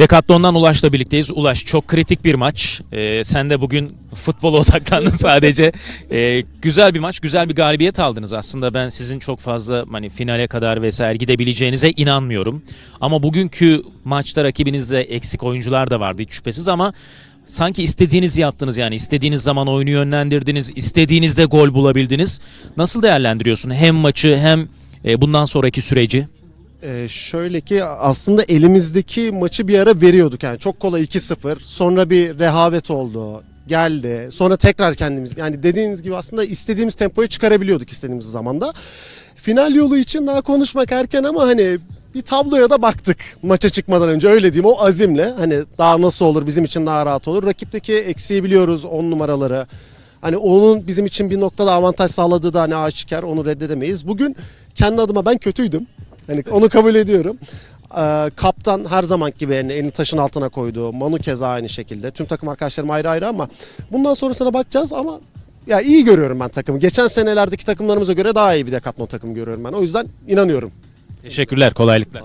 Decathlon'dan Ulaş'la birlikteyiz. Ulaş çok kritik bir maç. Ee, sen de bugün futbola odaklandın sadece. Ee, güzel bir maç, güzel bir galibiyet aldınız. Aslında ben sizin çok fazla hani finale kadar vesaire gidebileceğinize inanmıyorum. Ama bugünkü maçta rakibinizde eksik oyuncular da vardı hiç şüphesiz ama sanki istediğinizi yaptınız yani istediğiniz zaman oyunu yönlendirdiniz, istediğinizde gol bulabildiniz. Nasıl değerlendiriyorsun hem maçı hem e, bundan sonraki süreci? Ee, şöyle ki aslında elimizdeki maçı bir ara veriyorduk yani çok kolay 2-0 sonra bir rehavet oldu geldi sonra tekrar kendimiz yani dediğiniz gibi aslında istediğimiz tempoyu çıkarabiliyorduk istediğimiz zamanda. Final yolu için daha konuşmak erken ama hani bir tabloya da baktık maça çıkmadan önce öyle diyeyim o azimle hani daha nasıl olur bizim için daha rahat olur rakipteki eksiği biliyoruz 10 numaraları Hani onun bizim için bir noktada avantaj sağladığı da hani aşikar onu reddedemeyiz. Bugün kendi adıma ben kötüydüm. Hani onu kabul ediyorum. Ee, kaptan her zaman gibi yani elini taşın altına koydu. Manu keza aynı şekilde. Tüm takım arkadaşlarım ayrı ayrı ama bundan sonrasına bakacağız ama ya iyi görüyorum ben takımı. Geçen senelerdeki takımlarımıza göre daha iyi bir Decathlon takımı görüyorum ben. O yüzden inanıyorum. Teşekkürler, kolaylıklar.